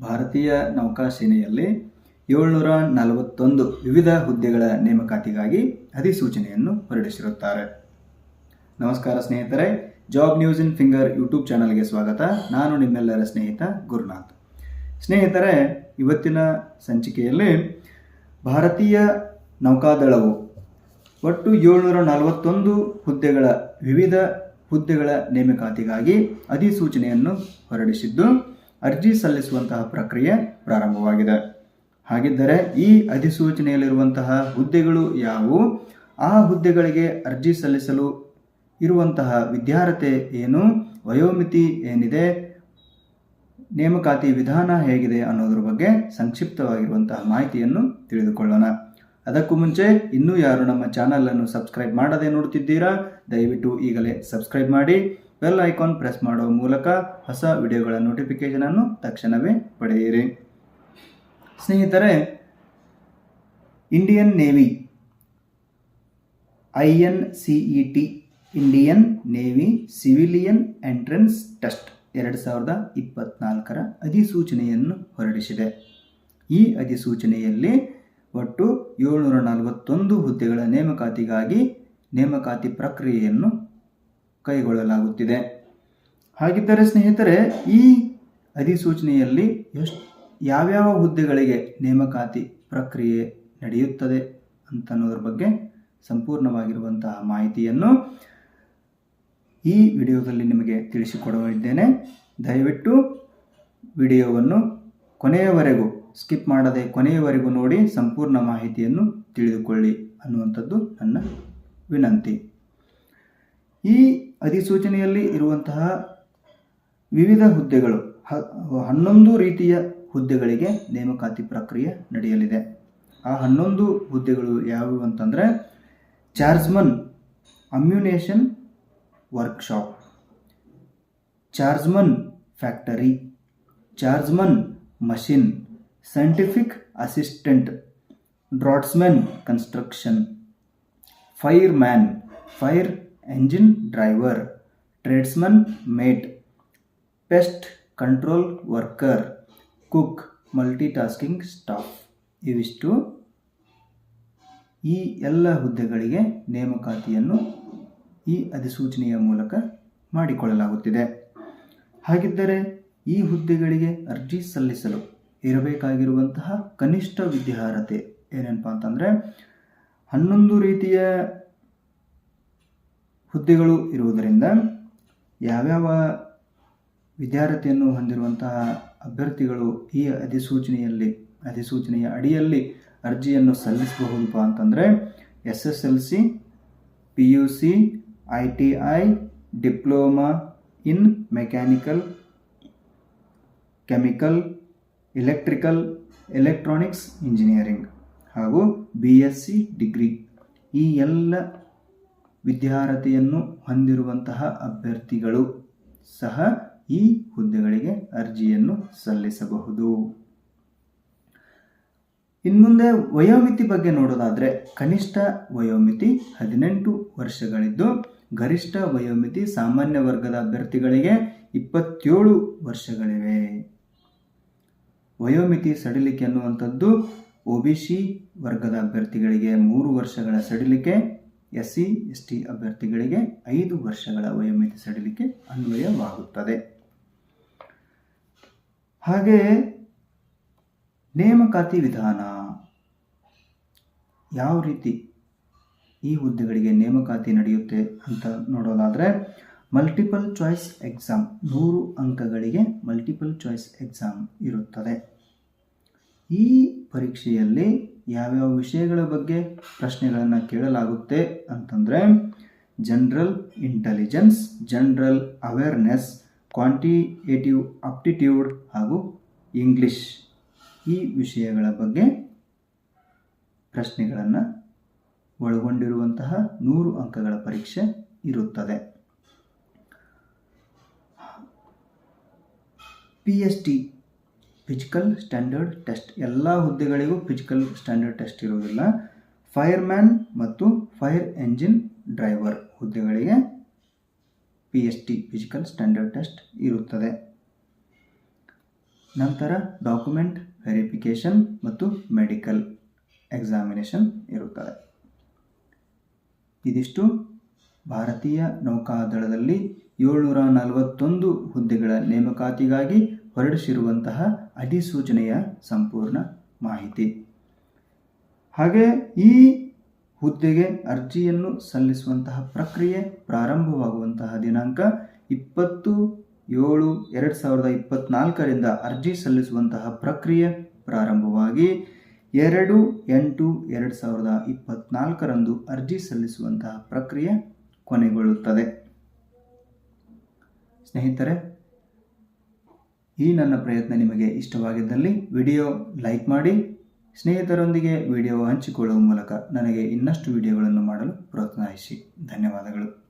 ಭಾರತೀಯ ನೌಕಾಸೇನೆಯಲ್ಲಿ ಏಳ್ನೂರ ನಲವತ್ತೊಂದು ವಿವಿಧ ಹುದ್ದೆಗಳ ನೇಮಕಾತಿಗಾಗಿ ಅಧಿಸೂಚನೆಯನ್ನು ಹೊರಡಿಸಿರುತ್ತಾರೆ. ನಮಸ್ಕಾರ ಸ್ನೇಹಿತರೆ, job news in finger YouTube ಚಾನಲ್ಗೆ ಸ್ವಾಗತ. ನಾನು ನಿಮ್ಮೆಲ್ಲರ ಸ್ನೇಹಿತ ಗುರುನಾಥ್. ಸ್ನೇಹಿತರೆ, ಇವತ್ತಿನ ಸಂಚಿಕೆಯಲ್ಲಿ ಭಾರತೀಯ ನೌಕಾದಳವು ಒಟ್ಟು ಏಳ್ನೂರ ನಲವತ್ತೊಂದು ಹುದ್ದೆಗಳ ವಿವಿಧ ಹುದ್ದೆಗಳ ನೇಮಕಾತಿಗಾಗಿ ಅಧಿಸೂಚನೆಯನ್ನು ಹೊರಡಿಸಿದ್ದು ಅರ್ಜಿ ಸಲ್ಲಿಸುವಂತಹ ಪ್ರಕ್ರಿಯೆ ಪ್ರಾರಂಭವಾಗಿದೆ. ಹಾಗಿದ್ದರೆ ಈ ಅಧಿಸೂಚನೆಯಲ್ಲಿರುವಂತಹ ಹುದ್ದೆಗಳು ಯಾವುವು? ಆ ಹುದ್ದೆಗಳಿಗೆ ಅರ್ಜಿ ಸಲ್ಲಿಸಲು ಇರುವಂತಹ ವಿದ್ಯಾರ್ಹತೆ ಏನು? ವಯೋಮಿತಿ ಏನಿದೆ? ನೇಮಕಾತಿ ವಿಧಾನ ಹೇಗಿದೆ ಅನ್ನೋದ್ರ ಬಗ್ಗೆ ಸಂಕ್ಷಿಪ್ತವಾಗಿರುವಂತಹ ಮಾಹಿತಿಯನ್ನು ತಿಳಿದುಕೊಳ್ಳೋಣ. ಅದಕ್ಕೂ ಮುಂಚೆ ಇನ್ನೂ ಯಾರು ನಮ್ಮ ಚಾನಲನ್ನು ಸಬ್ಸ್ಕ್ರೈಬ್ ಮಾಡದೆ ನೋಡ್ತಿದ್ದೀರಾ ದಯವಿಟ್ಟು ಈಗಲೇ ಸಬ್ಸ್ಕ್ರೈಬ್ ಮಾಡಿ. ಬೆಲ್ ಐಕಾನ್ ಪ್ರೆಸ್ ಮಾಡುವ ಮೂಲಕ ಹೊಸ ವಿಡಿಯೋಗಳ ನೋಟಿಫಿಕೇಷನನ್ನು ತಕ್ಷಣವೇ ಪಡೆಯಿರಿ. ಸ್ನೇಹಿತರೆ Indian Navy I N C T Indian Navy civilian entrance test ಎರಡು ಸಾವಿರದ ಇಪ್ಪತ್ನಾಲ್ಕರ ಅಧಿಸೂಚನೆಯನ್ನು ಹೊರಡಿಸಿದೆ. ಈ ಅಧಿಸೂಚನೆಯಲ್ಲಿ ಒಟ್ಟು ಏಳ್ನೂರ ನಲವತ್ತೊಂದು ಹುದ್ದೆಗಳ ನೇಮಕಾತಿಗಾಗಿ ನೇಮಕಾತಿ ಪ್ರಕ್ರಿಯೆಯನ್ನು ಕೈಗೊಳ್ಳಲಾಗುತ್ತಿದೆ. ಹಾಗಿದ್ದರೆ ಸ್ನೇಹಿತರೆ, ಈ ಅಧಿಸೂಚನೆಯಲ್ಲಿ ಎಷ್ಟು, ಯಾವ್ಯಾವ ಹುದ್ದೆಗಳಿಗೆ ನೇಮಕಾತಿ ಪ್ರಕ್ರಿಯೆ ನಡೆಯುತ್ತದೆ ಅಂತನ್ನೋದ್ರ ಬಗ್ಗೆ ಸಂಪೂರ್ಣವಾಗಿರುವಂತಹ ಮಾಹಿತಿಯನ್ನು ಈ ವಿಡಿಯೋದಲ್ಲಿ ನಿಮಗೆ ತಿಳಿಸಿಕೊಡಲಿದ್ದೇನೆ ದಯವಿಟ್ಟು ವಿಡಿಯೋವನ್ನು ಕೊನೆಯವರೆಗೂ ಸ್ಕಿಪ್ ಮಾಡದೆ ಕೊನೆಯವರೆಗೂ ನೋಡಿ, ಸಂಪೂರ್ಣ ಮಾಹಿತಿಯನ್ನು ತಿಳಿದುಕೊಳ್ಳಿ ಅನ್ನುವಂಥದ್ದು ನನ್ನ ವಿನಂತಿ. ಈ ಅಧಿಸೂಚನೆಯಲ್ಲಿ ಇರುವಂತಹ ವಿವಿಧ ಹುದ್ದೆಗಳು ಹನ್ನೊಂದು ರೀತಿಯ ಹುದ್ದೆಗಳಿಗೆ ನೇಮಕಾತಿ ಪ್ರಕ್ರಿಯೆ ನಡೆಯಲಿದೆ. ಆ ಹನ್ನೊಂದು ಹುದ್ದೆಗಳು ಯಾವುವು ಅಂತಂದರೆ chargeman ammunition workshop, chargeman factory, chargeman machine, scientific assistant, draughtsman construction fire man fire engine driver tradesman mate pest control worker cook multitasking staff ಇವಿಷ್ಟು ಈ ಎಲ್ಲ ಹುದ್ದೆಗಳಿಗೆ ನೇಮಕಾತಿಯನ್ನು ಈ ಅಧಿಸೂಚನೆಯ ಮೂಲಕ ಮಾಡಿಕೊಳ್ಳಲಾಗುತ್ತಿದೆ. ಹಾಗಿದ್ದರೆ ಈ ಹುದ್ದೆಗಳಿಗೆ ಅರ್ಜಿ ಸಲ್ಲಿಸಲು ಇರಬೇಕಾಗಿರುವಂತಹ ಕನಿಷ್ಠ ವಿದ್ಯಾರ್ಹತೆ ಏನೇನಪ್ಪ ಅಂತಂದರೆ ಹನ್ನೊಂದು ರೀತಿಯ ಹುದ್ದೆಗಳು ಇರುವುದರಿಂದ ಯಾವ್ಯಾವ ವಿದ್ಯಾರ್ಹತೆಯನ್ನು ಹೊಂದಿರುವಂತಹ ಅಭ್ಯರ್ಥಿಗಳು ಈ ಅಧಿಸೂಚನೆಯಲ್ಲಿ, ಅಧಿಸೂಚನೆಯ ಅಡಿಯಲ್ಲಿ ಅರ್ಜಿಯನ್ನು ಸಲ್ಲಿಸಬಹುದಪ್ಪ ಅಂತಂದರೆ S S L C, P U C, I T I, diploma in mechanical, chemical, electrical, electronics engineering ಹಾಗೂ ಬಿ ಎಸ್ ಸಿ ಡಿಗ್ರಿ ಈ ಎಲ್ಲ ವಿದ್ಯಾರ್ಹತೆಯನ್ನು ಹೊಂದಿರುವಂತಹ ಅಭ್ಯರ್ಥಿಗಳು ಸಹ ಈ ಹುದ್ದೆಗಳಿಗೆ ಅರ್ಜಿಯನ್ನು ಸಲ್ಲಿಸಬಹುದು. ಇನ್ಮುಂದೆ ವಯೋಮಿತಿ ಬಗ್ಗೆ ನೋಡೋದಾದರೆ ಕನಿಷ್ಠ ವಯೋಮಿತಿ ಹದಿನೆಂಟು ವರ್ಷಗಳಿದ್ದು ಗರಿಷ್ಠ ವಯೋಮಿತಿ ಸಾಮಾನ್ಯ ವರ್ಗದ ಅಭ್ಯರ್ಥಿಗಳಿಗೆ ಇಪ್ಪತ್ತೇಳು ವರ್ಷಗಳಿವೆ. ವಯೋಮಿತಿ ಸಡಿಲಿಕೆ ಅನ್ನುವಂಥದ್ದು ಒ ಬಿ ಸಿ ವರ್ಗದ ಅಭ್ಯರ್ಥಿಗಳಿಗೆ ಮೂರು ವರ್ಷಗಳ ಸಡಿಲಿಕೆ ಎಸ್ ಸಿ ಎಸ್ ಟಿ ಅಭ್ಯರ್ಥಿಗಳಿಗೆ ಐದು ವರ್ಷಗಳ ವಯೋಮಿತಿ ಸಡಿಲಿಕೆ ಅನ್ವಯವಾಗುತ್ತದೆ. ಹಾಗೆಯೇ ನೇಮಕಾತಿ ವಿಧಾನ ಯಾವ ರೀತಿ ಈ ಹುದ್ದೆಗಳಿಗೆ ನೇಮಕಾತಿ ನಡೆಯುತ್ತೆ ಅಂತ ನೋಡೋದಾದರೆ ಮಲ್ಟಿಪಲ್ ಚಾಯ್ಸ್ ಎಕ್ಸಾಮ್ ನೂರು ಅಂಕಗಳಿಗೆ ಮಲ್ಟಿಪಲ್ ಚಾಯ್ಸ್ ಎಕ್ಸಾಮ್ ಇರುತ್ತದೆ. ಈ ಪರೀಕ್ಷೆಯಲ್ಲಿ ಯಾವ್ಯಾವ ವಿಷಯಗಳ ಬಗ್ಗೆ ಪ್ರಶ್ನೆಗಳನ್ನು ಕೇಳಲಾಗುತ್ತೆ ಅಂತಂದರೆ general intelligence general awareness quantitative aptitude ಹಾಗೂ ಇಂಗ್ಲಿಷ್ ಈ ವಿಷಯಗಳ ಬಗ್ಗೆ ಪ್ರಶ್ನೆಗಳನ್ನು ಒಳಗೊಂಡಿರುವಂತಹ ನೂರು ಅಂಕಗಳ ಪರೀಕ್ಷೆ ಇರುತ್ತದೆ. P S T physical standard test ಎಲ್ಲ ಹುದ್ದೆಗಳಿಗೂ ಫಿಸಿಕಲ್ ಸ್ಟ್ಯಾಂಡರ್ಡ್ ಟೆಸ್ಟ್ ಇರುವುದಿಲ್ಲ. ಫೈರ್ಮ್ಯಾನ್ ಮತ್ತು ಫೈರ್ ಎಂಜಿನ್ ಡ್ರೈವರ್ ಹುದ್ದೆಗಳಿಗೆ P S T physical standard test ಇರುತ್ತದೆ. ನಂತರ ಡಾಕ್ಯುಮೆಂಟ್ ವೆರಿಫಿಕೇಷನ್ ಮತ್ತು ಮೆಡಿಕಲ್ ಎಕ್ಸಾಮಿನೇಷನ್ ಇರುತ್ತದೆ. ಇದಿಷ್ಟು ಭಾರತೀಯ ನೌಕಾದಳದಲ್ಲಿ ಏಳ್ನೂರ ನಲವತ್ತೊಂದು ಹುದ್ದೆಗಳ ನೇಮಕಾತಿಗಾಗಿ ಹೊರಡಿಸಿರುವಂತಹ ಅಧಿಸೂಚನೆಯ ಸಂಪೂರ್ಣ ಮಾಹಿತಿ. ಹಾಗೆ ಈ ಹುದ್ದೆಗೆ ಅರ್ಜಿಯನ್ನು ಸಲ್ಲಿಸುವಂತಹ ಪ್ರಕ್ರಿಯೆ ಪ್ರಾರಂಭವಾಗುವಂತಹ ದಿನಾಂಕ ಇಪ್ಪತ್ತು ಏಳು ಎರಡು ಸಾವಿರದ ಇಪ್ಪತ್ನಾಲ್ಕರಿಂದ ಅರ್ಜಿ ಸಲ್ಲಿಸುವಂತಹ ಪ್ರಕ್ರಿಯೆ ಪ್ರಾರಂಭವಾಗಿ ಎರಡು ಎಂಟು ಎರಡು ಸಾವಿರದ ಇಪ್ಪತ್ನಾಲ್ಕರಂದು ಅರ್ಜಿ ಸಲ್ಲಿಸುವಂತಹ ಪ್ರಕ್ರಿಯೆ ಕೊನೆಗೊಳ್ಳುತ್ತದೆ. ಸ್ನೇಹಿತರೆ ಈ ನನ್ನ ಪ್ರಯತ್ನ ನಿಮಗೆ ಇಷ್ಟವಾಗಿದ್ದಲ್ಲಿ ವಿಡಿಯೋ ಲೈಕ್ ಮಾಡಿ, ಸ್ನೇಹಿತರೊಂದಿಗೆ ವಿಡಿಯೋ ಹಂಚಿಕೊಳ್ಳುವ ಮೂಲಕ ನನಗೆ ಇನ್ನಷ್ಟು ವಿಡಿಯೋಗಳನ್ನು ಮಾಡಲು ಪ್ರೋತ್ಸಾಹಿಸಿ. ಧನ್ಯವಾದಗಳು.